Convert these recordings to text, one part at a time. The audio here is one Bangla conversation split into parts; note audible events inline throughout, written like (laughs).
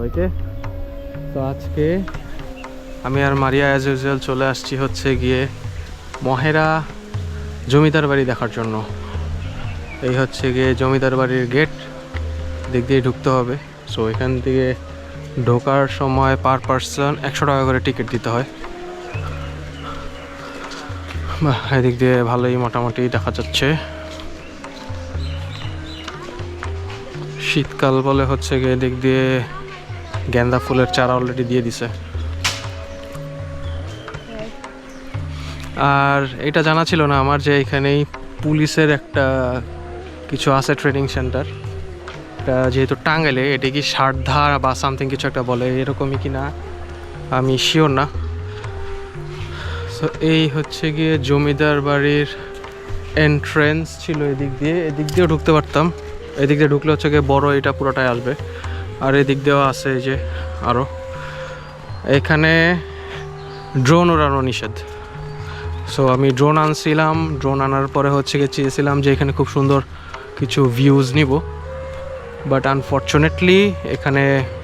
সবাইকে তো আজকে আমি আর মারিয়া অ্যাজ ইউজুয়াল চলে আসছি হচ্ছে গিয়ে মহেরা জমিদার বাড়ি দেখার জন্য। এই হচ্ছে গিয়ে জমিদার বাড়ির গেট দিক দিয়ে ঢুকতে হবে। সো এখান থেকে ঢোকার সময় পার পার্সন একশো টাকা করে টিকিট দিতে হয়। বাহ, এদিক দিয়ে ভালোই মোটামুটি দেখা যাচ্ছে। শীতকাল বলে হচ্ছে গিয়ে এদিক দিয়ে গেন্দা ফুলের চারা অলরেডি দিয়ে দিছে। আর এটা জানা ছিল না আমার যে এখানেই পুলিশের একটা কিছু আছে ট্রেনিং সেন্টার যেহেতু টাঙ্গাইলে এটা কি সারধা বা সামথিং কিছু একটা বলে এরকমই কি না, আমি শিওর না। সো এই হচ্ছে গিয়ে জমিদার বাড়ির এন্ট্রেন্স ছিল এদিক দিয়ে। এদিক দিয়েও ঢুকতে পারতাম। এদিক দিয়ে ঢুকলে হচ্ছে গিয়ে বড় এটা পুরোটাই আসবে। আর এদিক দিয়েও আছে এই যে আরও এখানে ড্রোন ওড়ানো নিষেধ। সো আমি ড্রোন আনছিলাম ড্রোন আনার পরে হচ্ছে গিয়ে চেয়েছিলাম যে এখানে খুব সুন্দর কিছু ভিউজ নিব। বাট আনফর্চুনেটলি এখানে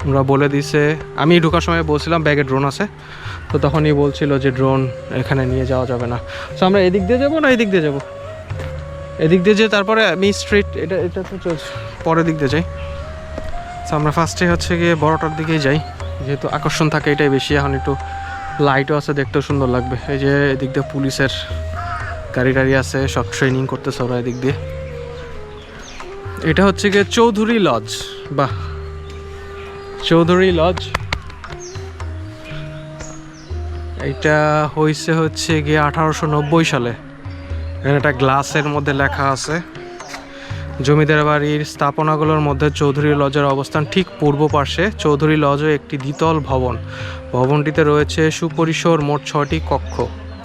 ওরা বলে দিছে, আমি ঢোকার সময় বলছিলাম ব্যাগে ড্রোন আছে। তো তখনই বলছিল যে ড্রোন এখানে নিয়ে যাওয়া যাবে না। সো আমরা এদিক দিয়ে যাব না এদিক দিয়ে যাব? এদিক দিয়ে যে তারপরে আমি স্ট্রিট এটা এটা তো পরের দিক দিয়ে যাই। তো আমরা ফার্স্টে হচ্ছে গিয়ে বড়টার দিকেই যাই। যেহেতু আকর্ষণ থাকে এটাই বেশি, এখন একটু লাইটও আছে, দেখতেও সুন্দর লাগবে। এই যে এদিক দিয়ে পুলিশের গাড়ি টাড়ি আছে, সব ট্রেনিং করতেছে ওরা এদিক দিয়ে। এটা হচ্ছে গিয়ে চৌধুরী লজ বাহ! চৌধুরী লজ এটা হয়েছে হচ্ছে গিয়ে আঠারোশো নব্বই সালে। এখানে একটা গ্লাসের মধ্যে লেখা আছে। জমিদার বাড়ির স্থাপনাগুলোর মধ্যে চৌধুরী লজের অবস্থান ঠিক পূর্ব পার্শ্বে। চৌধুরী লজও একটি দ্বিতল ভবন। ভবনটিতে রয়েছে সুপরিসর মোট ছটি কক্ষ।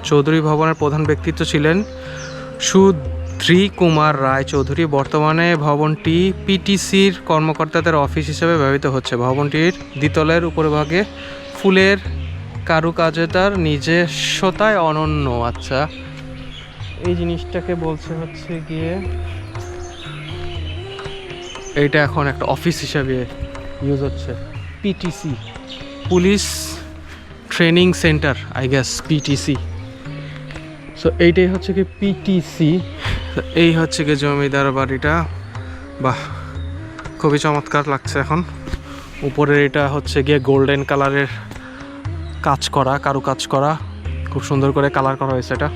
চৌধুরী ভবনের প্রধান ব্যক্তিত্ব ছিলেন সুধৃ কুমার রায় চৌধুরী। বর্তমানে ভবনটি পিটিসির কর্মকর্তাদের অফিস হিসেবে ব্যবহৃত হচ্ছে। ভবনটির দ্বিতলের উপরভাগে ফুলের কারুকাজে তার নিজস্বতায় অনন্য। আচ্ছা এই জিনিসটাকে বলছে হচ্ছে গিয়ে এইটা এখন একটা অফিস হিসাবে ইউজ হচ্ছে PTC police training centre I guess PTC so এইটাই হচ্ছে কি পিটিসি এই হচ্ছে কি জমিদার বাড়িটা। বাহ, খুবই চমৎকার লাগছে এখন। উপরের এটা হচ্ছে গিয়ে গোল্ডেন কালারের কাজ করা কারু কাজ করা। খুব সুন্দর করে কালার করা হয়েছে এটা।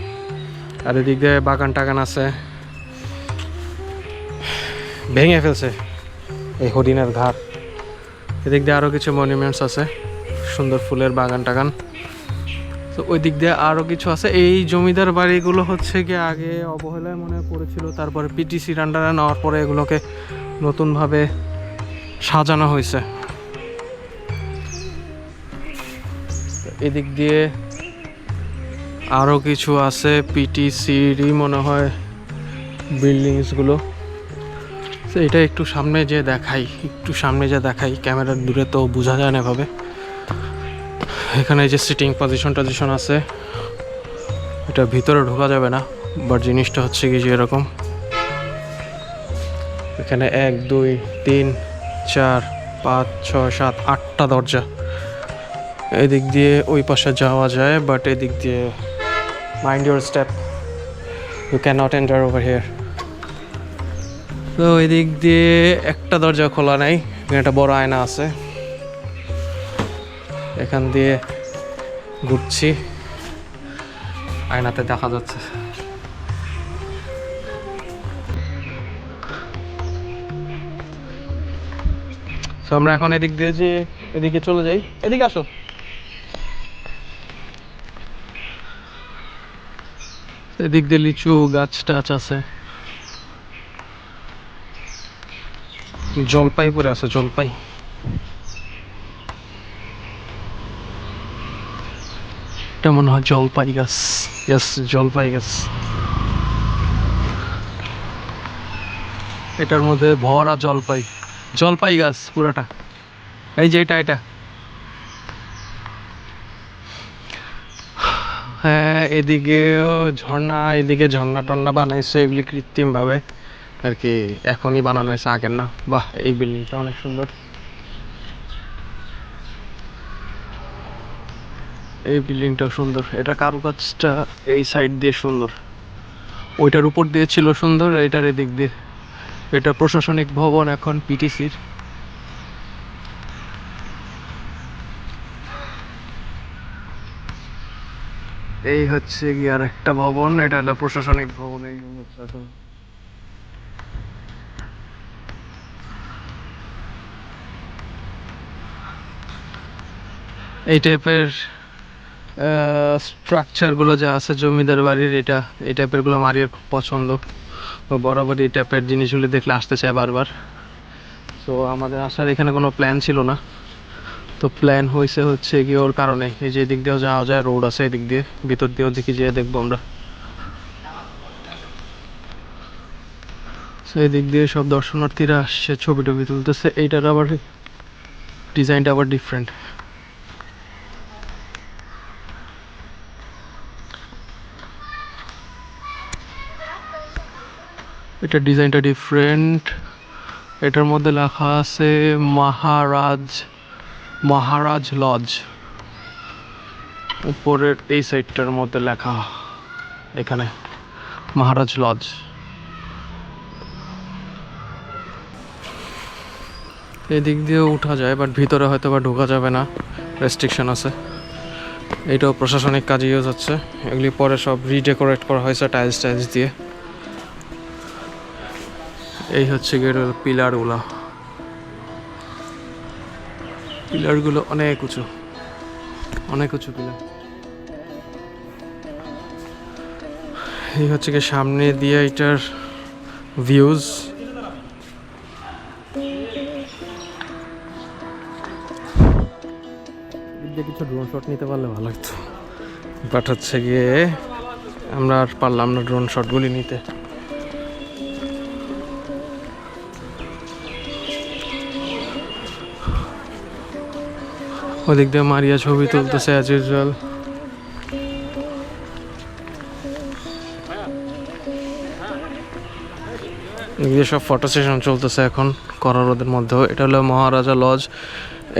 আর এদিক দিয়ে বাগান টাগান আছে। ভেঙে ফেলছে। এই হরিণের ঘাট। এদিক দিয়ে আরও কিছু মনিউমেন্টস আছে সুন্দর ফুলের বাগান টাগান। তো ওই দিক দিয়ে আরও কিছু আছে। এই জমিদার বাড়িগুলো হচ্ছে গিয়ে আগে অবহেলায় মনে পড়েছিল তারপরে পিটিসির আন্ডারে নেওয়ার পরে এগুলোকে নতুনভাবে সাজানো হয়েছে। এদিক দিয়ে আরও কিছু আছে পিটিসিরই মনে হয় বিল্ডিংসগুলো তো এটা একটু সামনে যে দেখাই, একটু সামনে যে দেখাই, ক্যামেরার দূরে তো বোঝা যায় না এভাবে। এখানে যে সিটিং পজিশন টজিশন আছে, এটা ভিতরে ঢোকা যাবে না বাট জিনিসটা হচ্ছে কি যে এরকম। এখানে এক, দুই, তিন, চার, পাঁচ, ছয়, সাত, আটটা দরজা। এদিক দিয়ে ওই পাশে যাওয়া যায় বাট এদিক দিয়ে mind your step you can not enter over here তো এদিক দিয়ে একটা দরজা খোলা নাই, এখানে একটা বড় আয়না আছে। এখান দিয়ে ঘুরছি। আয়নাতে দেখা যাচ্ছে। তো আমরা এখন এদিক দিয়ে যে এদিকে চলে যাই। এদিকে আসো। এদিক দিয়ে লিচু গাছ টাছ আছে। জলপাই পরে আছে, জলপাই। মনে হয় জলপাই গাছ? ইয়াস জলপাই গাছ। এটার মধ্যে ভরা জলপাই। জলপাই গাছ পুরাটা। এই যে এটা এটা। হ্যাঁ এদিকেও ঝর্ণা, এদিকে ঝর্ণা টর্ণা বানাইছে এগুলি কৃত্রিম ভাবে আর কি এখনই বানানো হয়েছে আগের না। বাহ, এই বিল্ডিংটা অনেক সুন্দর। এই বিল্ডিংটা সুন্দর। এটা কারুকাজটা এই সাইড দিয়ে সুন্দর। ওইটার উপর দিয়ে ছিল সুন্দর এটার এদিক দিয়ে। এটা প্রশাসনিক ভবন এখন, পিটিসির। এই হচ্ছে আর একটা ভবন, এটা হলো প্রশাসনিক ভবন। এই এই টাইপের স্ট্রাকচারগুলো যা আছে জমিদার বাড়ির, এটা, এই টাইপেরগুলো মারিয়ার খুব পছন্দ। বরাবর এই টাইপের জিনিসগুলো দেখলে আসতে চায় বারবার। তো আমাদের আসার এখানে কোনো প্ল্যান ছিল না। তো প্ল্যান হয়েছে হচ্ছে কি ওর কারণে। এই যে এদিক দিয়েও যাওয়া যায় রোড আছে এদিক দিয়ে। ভিতর দিয়েও দেখি যেয়ে দেখব আমরা। তো এদিক দিয়ে সব দর্শনার্থীরা আসছে, ছবি টবি তুলতেছে। এইটার আবার ডিজাইনটা আবার ডিফারেন্ট এটা ডিজাইনটা ডিফারেন্ট এটার মধ্যে লেখা আছে মহারাজ মহারাজ লজ উপরের এই সাইডটার মধ্যে লেখা এখানে, মহারাজ লজ এদিক দিয়েও উঠা যায় বাট ভিতরে হয়তো বা ঢোকা যাবে না। রেস্ট্রিকশন আছে। এইটাও প্রশাসনিক কাজে ইউজ হচ্ছে। এগুলি পরে সব রিডেকোরেট করা হয়েছে টাইলস টাইলস দিয়ে। এই হচ্ছে গেটের পিলারগুলো। পিলারগুলো অনেক উঁচু। অনেক উঁচু পিলার। এই হচ্ছে কি সামনে দিয়ে এটার ভিউজ কিছু ড্রোন শট নিতে পারলে ভালো হতো বাট হচ্ছে গিয়ে আমরা আর পারলাম না ড্রোন শটগুলি নিতে। ওদিক দিয়ে মারিয়া ছবি তুলতেছে অ্যাজ ইউজুয়াল সব ফটো সেশন চলতেছে এখন করার ওদের মধ্যেও। এটা হলো মহারাজা লজ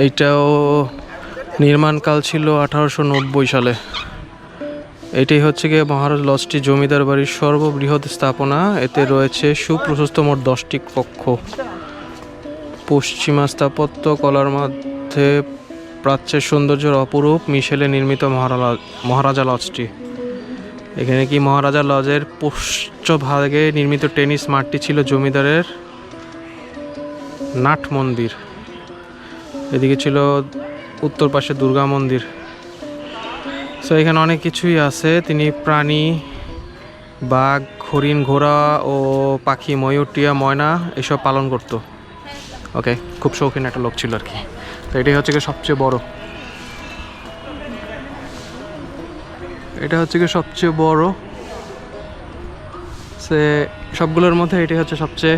এইটাও নির্মাণকাল ছিল আঠারোশো নব্বই সালে। এটাই হচ্ছে গিয়ে মহারাজ লজটি জমিদার বাড়ির সর্ববৃহৎ স্থাপনা। এতে রয়েছে সুপ্রশস্ত মোট দশটি কক্ষ। পশ্চিমা স্থাপত্য কলার মধ্যে প্রাচ্যের সৌন্দর্যের অপরূপ মিশেলে নির্মিত মহারাজা মহারাজা লজটি। এখানে কি মহারাজা লজের পশ্চভাগে নির্মিত টেনিস মাঠটি ছিল জমিদারের? নাট মন্দির। এদিকে ছিল উত্তর পাশে দুর্গা মন্দির। সো এখানে অনেক কিছুই আছে। তিনি প্রাণী, বাঘ, হরিণ, ঘোড়া ও পাখি, ময়ূর, টিয়া, ময়না এসব পালন করতো। ওকে খুব শৌখিন একটা লোক ছিল আর কি। তো এটাই হচ্ছে গিয়ে সবচেয়ে বড়। এটা হচ্ছে গিয়ে সবচেয়ে বড়। সে সবগুলোর মধ্যে এটাই হচ্ছে সবচেয়ে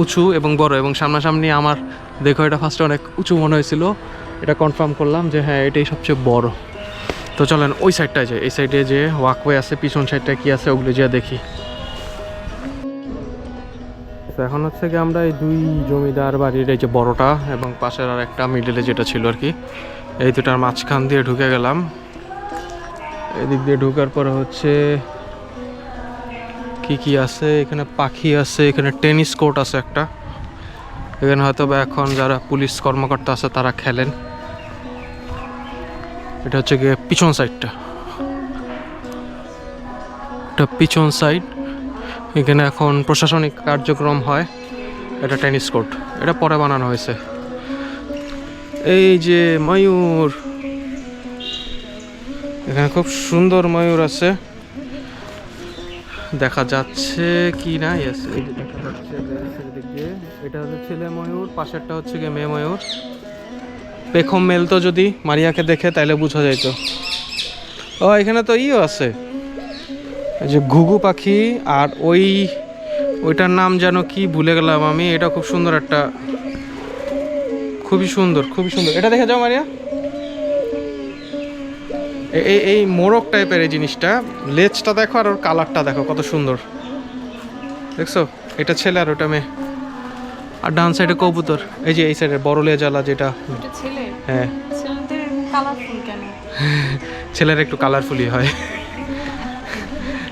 উঁচু এবং বড় এবং সামনাসামনি আমার দেখো এটা ফার্স্টে অনেক উঁচু মনে হয়েছিল। এটা কনফার্ম করলাম যে হ্যাঁ এটাই সবচেয়ে বড়। তো চলেন ওই সাইডটায় যে এই সাইডে যে ওয়াকওয়ে আছে, পিছন সাইডটা কি আছে, ওগুলো যে দেখি। তো এখন হচ্ছে কি আমরা এই দুই জমিদার বাড়ির এই যে বড়টা এবং পাশের আর একটা মিডলে যেটা ছিল আর কি, এই দুটার মাঝখান দিয়ে ঢুকে গেলাম। এদিক দিয়ে ঢুকার পরে হচ্ছে কি কি আছে? এখানে পাখি আছে, এখানে টেনিস কোর্ট আছে একটা। এখানে হয়তো বা এখন যারা পুলিশ কর্মকর্তা আছে তারা খেলেন। এটা হচ্ছে গিয়ে পিছন সাইডটা পিছন সাইড এখানে এখন প্রশাসনিক কার্যক্রম হয়। এটা টেনিস কোর্ট। এটা পরে বানানো হয়েছে। এই যে ময়ূর। এখানে খুব সুন্দর ময়ূর আছে। দেখা যাচ্ছে কি না এটা হচ্ছে ছেলে ময়ূর, পাশেরটা হচ্ছে গিয়ে মেয়ে ময়ূর। পেখম মেল তো যদি মারিয়াকে দেখে, তাইলে বোঝা যাইতো। ও, এখানে তো ইও আছে। যে ঘুঘু পাখি আর ওই ওইটার নাম যেন কি ভুলে গেলাম আমি। এটা খুব সুন্দর একটা খুবই সুন্দর খুবই সুন্দর। এটা দেখে যাও মারিয়া। এই এই মোরগ টাইপের এই জিনিসটা লেজটা দেখো আর ওর কালারটা দেখো কত সুন্দর। দেখছ? এটা ছেলে আর ওটা মেয়ে। আর ডান সাইডে কবুতর। এই যে এই সাইডে বড়লিয়া জ্বালা যেটা। হ্যাঁ। ছেলেদের (laughs) ছেলের একটু কালারফুলি হয়।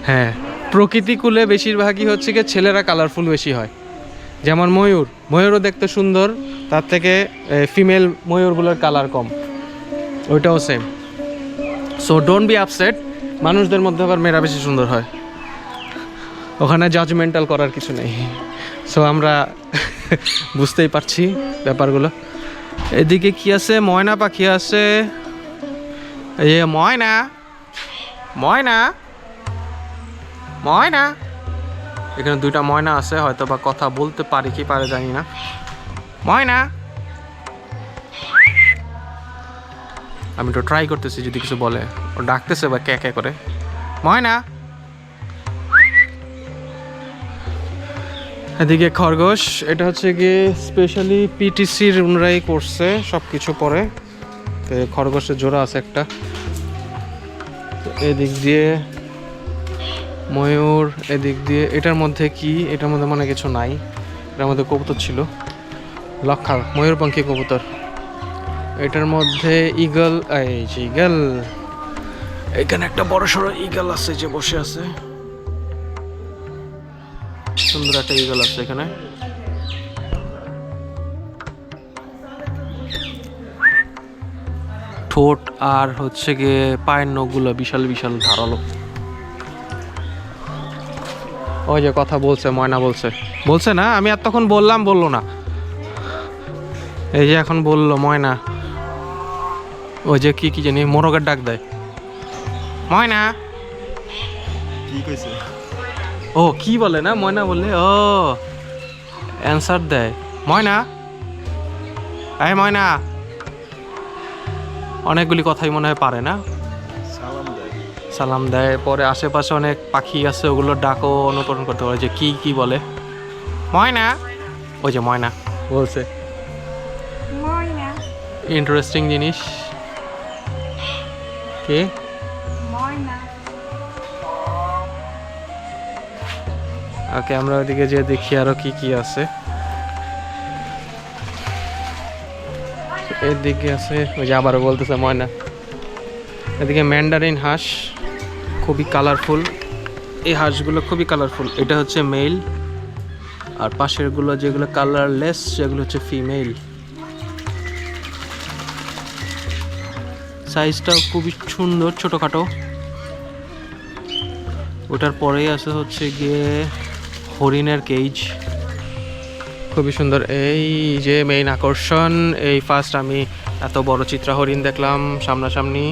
হ্যাঁ প্রকৃতিকুলে বেশিরভাগই হচ্ছে কি ছেলেরা কালারফুল বেশি হয়। যেমন ময়ূর, ময়ূরও দেখতে সুন্দর, তার থেকে ফিমেল ময়ূরগুলোর কালার কম। ওইটাও same so don't be upset মানুষদের মধ্যে আবার মেয়েরা বেশি সুন্দর হয়। ওখানে জাজমেন্টাল করার কিছু নেই। সো আমরা (laughs) বুঝতেই পারছি ব্যাপারগুলো। এদিকে কি আছে? ময়না পাখি আছে। এই ময়না ময়না। ময়না? এখানে দুইটা ময়না আছে হয়তো বা কথা বলতে পারে কি পারে জানি না। ময়না? আমি তো ট্রাই করতেছি যদি কিছু বলে। ও ডাকতেছে বা কে কে করে। ময়না? এদিকে খরগোশ, এটা হচ্ছে গিয়ে স্পেশালি পিটিসির ওনারাই করছে সব কিছু পরে খরগোশের জোড়া আছে একটা। এদিক দিয়ে ময়ূর, এদিক দিয়ে, এটার মধ্যে কি? এটার মধ্যে মনে কিছু নাই। এটার মধ্যে কবুতর ছিল। লক্ষা ময়ূরপঙ্খী কবুতর। এটার মধ্যে ইগল এই যে ইগল এখানে একটা বড় সড়ো ইগল আছে যে বসে আছে। সুন্দর একটা ইগল আছে এখানে। ঠোঁট আর হচ্ছে গিয়ে পায়ের নখগুলো বিশাল বিশাল ধারালো। ওই যে কথা বলছে ময়না বলছে। বলছে না আমি আর তখন বললাম বলল না। এই যে এখন বলল ময়না। ওই যে কি কি জানি মোরগের ডাক দেয়। ময়না! কি কইছে? ও কি বলে না? ময়না বলে ও অ্যান্সার দেয়। ময়না! এই ময়না! অনেকগুলি কথাই মনে হয় পারে না। সালাম দেয়। পরে আশেপাশে অনেক পাখি আছে ওগুলো ডাকও অনুকরণ করতে পারে যে কি কি বলে। ময়না? ওই যে ময়না বলছে। ইন্টারেস্টিং জিনিস। কে? ময়না। ওকে আমরা ওইদিকে যে দেখি আরও কি কি আছে। এদিকে আছে ওই যে আবারও বলতেছে ময়না। এদিকে ম্যান্ডারিন হাঁস খুবই কালারফুল এই হাঁসগুলো খুবই কালারফুল এটা হচ্ছে মেল আর পাশেরগুলো যেগুলো কালারলেস সেগুলো হচ্ছে ফিমেল সাইজটাও খুবই সুন্দর, ছোটোখাটো। ওটার পরেই আছে হচ্ছে গিয়ে হরিণের কেজ খুবই সুন্দর। এই যে মেইন আকর্ষণ, এই ফার্স্ট আমি এত বড় চিত্রা হরিণ দেখলাম সামনাসামনি।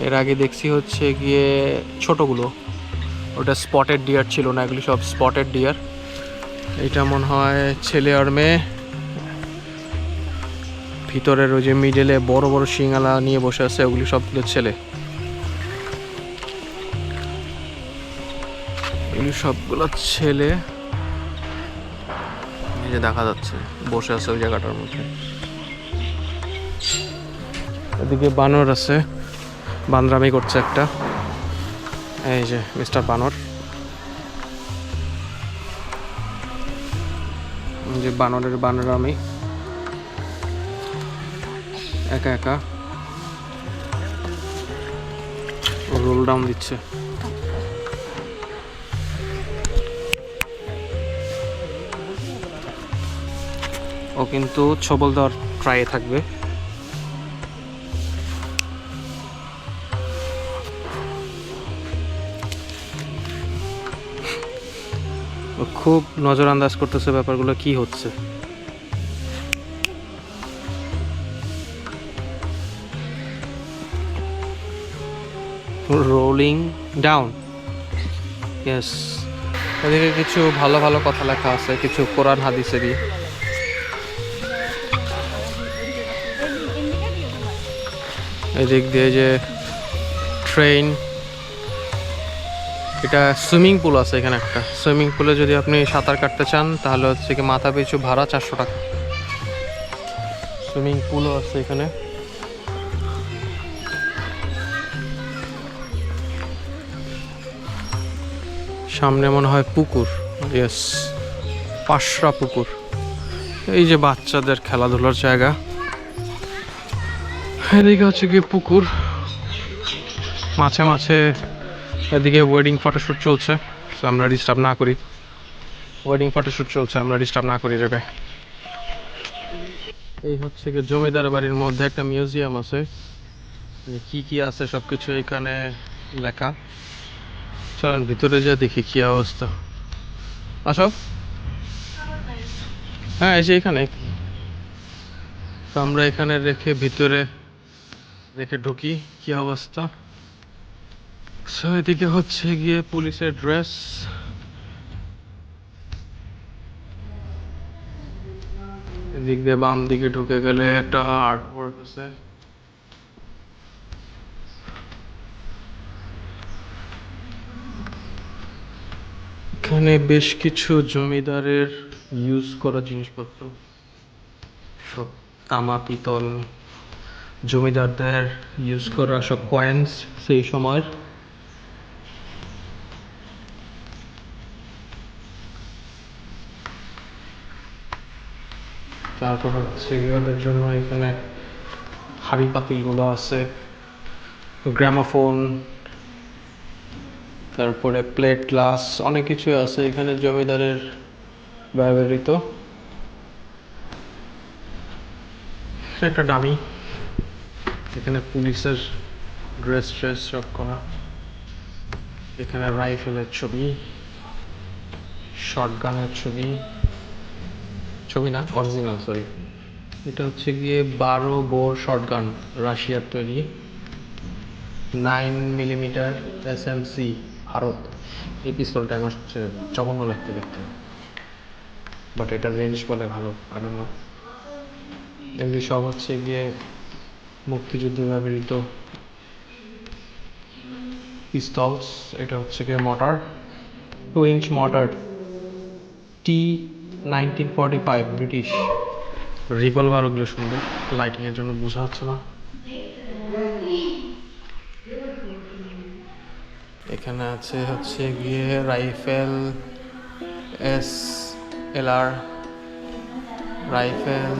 এর আগে দেখছি হচ্ছে গিয়ে ছোটগুলো। ওটা স্পটেড ডিয়ার ছিল না, এগুলি সব স্পটেড ডিয়ার এটা মনে হয় ছেলে আর মেয়ে। ভিতরের ওই যে মিডলে বড় বড় শিঙালা নিয়ে বসে আছে, ওগুলি সবগুলো ছেলে। এগুলি সবগুলো ছেলে। যে দেখা যাচ্ছে, বসে আছে ওই জায়গাটার মধ্যে। এদিকে বানর আছে। বান্দরামি করছে একটা। এই যে, মিস্টার বানর। যে বানরের বানরামি। একা একা। রোল ডাউন দিচ্ছে। ও কিন্তু ছবল দেওয়ার ট্রাইয়ে থাকবে। খুব নজর আন্দাজ করতেছে ব্যাপারগুলো, কি হচ্ছে? রোলিং ডাউন ইয়েস এদিকে কিছু ভালো ভালো কথা লেখা আছে, কিছু কোরআন হাদিসেরই। এদিক দিয়ে যে ট্রেন এটা সুইমিং পুল আছে এখানে একটা। সুইমিং পুলে যদি আপনি সাঁতার কাটতে চান, তাহলে হচ্ছে কি মাথা পিছু ভাড়া চারশো টাকা। সুইমিং পুলও আছে এখানে। সামনে মনে হয় পুকুর। ইয়েস পাশরা পুকুর। এই যে বাচ্চাদের খেলাধুলার জায়গা। এদিকে হচ্ছে কি পুকুর। মাঝে মাঝে এদিকে ওয়েডিং ফটোশ্যুট চলছে তো আমরা ডিস্টার্ব না করি। ওয়েডিং ফটোশ্যুট চলছে, আমরা ডিস্টার্ব না করি জায়গায় এই হচ্ছে গিয়ে জমিদার বাড়ির মধ্যে একটা মিউজিয়াম আছে। কি কি আছে সবকিছু এখানে লেখা। চলেন ভিতরে যা দেখি কি অবস্থা। আসো। হ্যাঁ এই যে এখানে। আমরা এখানে রেখে ভিতরে রেখে ঢুকি, কি অবস্থা? সো এদিকে হচ্ছে গিয়ে পুলিশের ড্রেস। এদিক দিয়ে বাম দিকে ঢুকে গেলে একটা আর্ট ওয়ার্ক আছে। এখানে বেশ কিছু জমিদারের ইউজ করা জিনিসপত্র। সব তামা, পিতল, জমিদারদের ইউজ করা সব কয়েন্স সেই সময়ের। তারপর হচ্ছে ওদের জন্য এখানে হাড়ি পাতিলগুলো আছে, গ্রামাফোন, তারপরে প্লেট গ্লাস, অনেক কিছু আছে এখানে জমিদারের ব্যবহৃত। একটা ডামি, এখানে পুলিশের ড্রেস ট্রেস সব করা। এখানে রাইফেলের ছবি শর্ট গানের ছবি। ছবি না? অরিজিনাল সরি এটা হচ্ছে গিয়ে বারো বোর শর্ট গান রাশিয়ার তৈরি। Nine millimetre S M C Bharat. এই পিস্তলটা আমার হচ্ছে জঘন্য লাগতে দেখতে। বাট এটা রেঞ্জ বলে ভালো না এমনি সব হচ্ছে গিয়ে মুক্তিযুদ্ধে ব্যবহৃত পিস্তলস এটা হচ্ছে গিয়ে motor two inch motor T nineteen forty five British. Revolver ওগুলো সুন্দর লাইটিংয়ের জন্য বোঝা যাচ্ছে না। এখানে আছে হচ্ছে গিয়ে rifle, S L R, rifle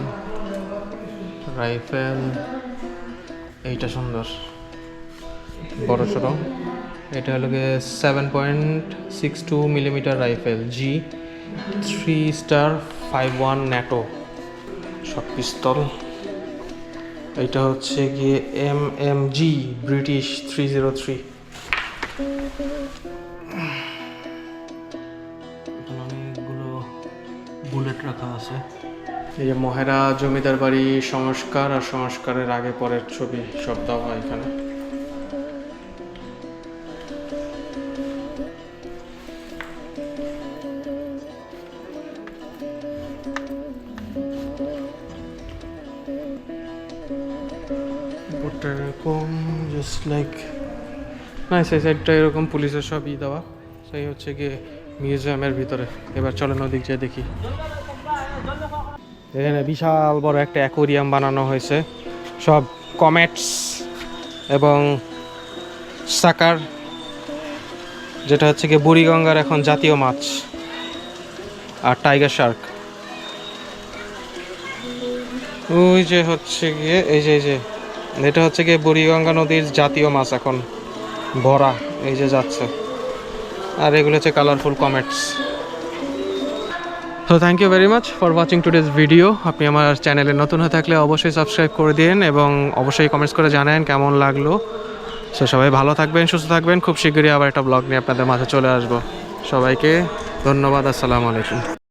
rifle, এইটা সুন্দর। বড় ছোট। এটা হলো গিয়ে seven point six two millimetre rifle G three star five one NATO সব পিস্তল। এইটা হচ্ছে গিয়ে M M G, British three zero three. অনেকগুলো বুলেট রাখা আছে। এই যে মহেরা জমিদার বাড়ি সংস্কার আর সংস্কারের আগে পরের ছবি সব দেওয়া এখানে। এরকম জাস্ট লাইক না, সেই সাইডটা এরকম পুলিশের সব ই দেওয়া। সেই হচ্ছে গিয়ে মিউজিয়ামের ভিতরে। এবার চলেন ওদিক যেয়ে দেখি। এখানে বিশাল বড় একটা অ্যাকোরিয়াম বানানো হয়েছে। সব কমেটস এবং সাকার, যেটা হচ্ছে গিয়ে বুড়িগঙ্গার এখন জাতীয় মাছ আর টাইগার শার্ক। ওই যে হচ্ছে গিয়ে, এই যে এই যে এটা হচ্ছে গিয়ে বুড়িগঙ্গা নদীর জাতীয় মাছ এখন, ভরা, এই যে যাচ্ছে। আর এগুলো হচ্ছে কালারফুল কমেটস তো thank you very much for watching today's video আপনি আমার চ্যানেলে নতুন হয়ে থাকলে অবশ্যই সাবস্ক্রাইব করে দিন এবং অবশ্যই কমেন্টস করে জানান কেমন লাগল। সো সবাই ভালো থাকবেন, সুস্থ থাকবেন। খুব শীঘ্রই আবার একটা ব্লগ নিয়ে আপনাদের মাঝে চলে আসব। সবাইকে ধন্যবাদ, আসসালামু আলাইকুম।